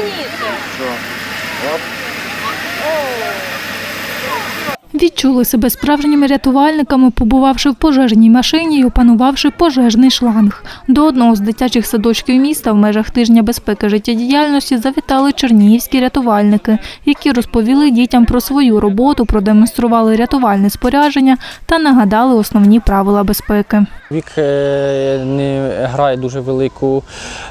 是你。Відчули себе справжніми рятувальниками, побувавши в пожежній машині і опанувавши пожежний шланг. До одного з дитячих садочків міста в межах тижня безпеки життєдіяльності завітали чернігівські рятувальники, які розповіли дітям про свою роботу, продемонстрували рятувальне спорядження та нагадали основні правила безпеки. Вік е, не грає дуже велику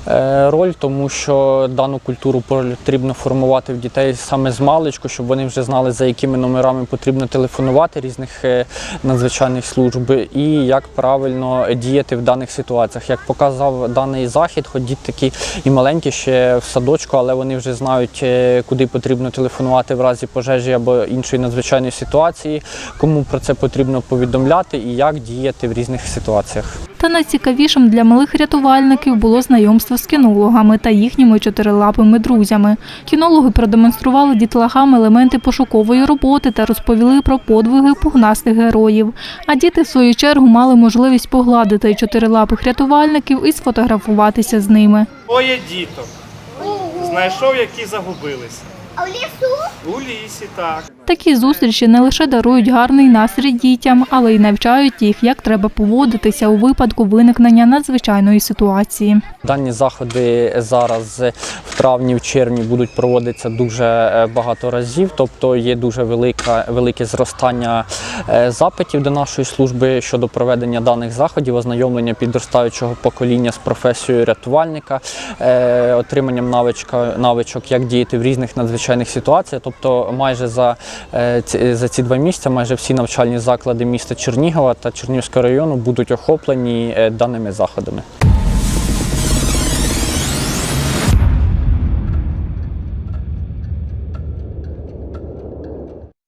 е, роль, тому що дану культуру потрібно формувати в дітей саме з маличку, щоб вони вже знали, за якими номерами потрібно телефонувати різних е, надзвичайних служб і як правильно діяти в даних ситуаціях. Як показав даний захід, хоч діти такі і маленькі ще в садочку, але вони вже знають, е, куди потрібно телефонувати в разі пожежі або іншої надзвичайної ситуації, кому про це потрібно повідомляти і як діяти в різних ситуаціях. Та найцікавішим для малих рятувальників було знайомство з кінологами та їхніми чотирилапими друзями. Кінологи продемонстрували дітлахам елементи пошукової роботи та розповіли про подвиги пухнастих героїв. А діти, в свою чергу, мали можливість погладити чотирилапих рятувальників і сфотографуватися з ними. Двоє діток. Знайшов, які загубилися. А в лісу? У лісі, так. Такі зустрічі не лише дарують гарний настрій дітям, але й навчають їх, як треба поводитися у випадку виникнення надзвичайної ситуації. Дані заходи зараз в травні, в червні будуть проводитися дуже е, багато разів, тобто є дуже велика, велике зростання е, запитів до нашої служби щодо проведення даних заходів, ознайомлення підростаючого покоління з професією рятувальника, е, отриманням навичка, навичок, як діяти в різних надзвичайних ситуаціях. Тобто, майже за, за ці два місяці майже всі навчальні заклади міста Чернігова та Чернігівського району будуть охоплені е, даними заходами.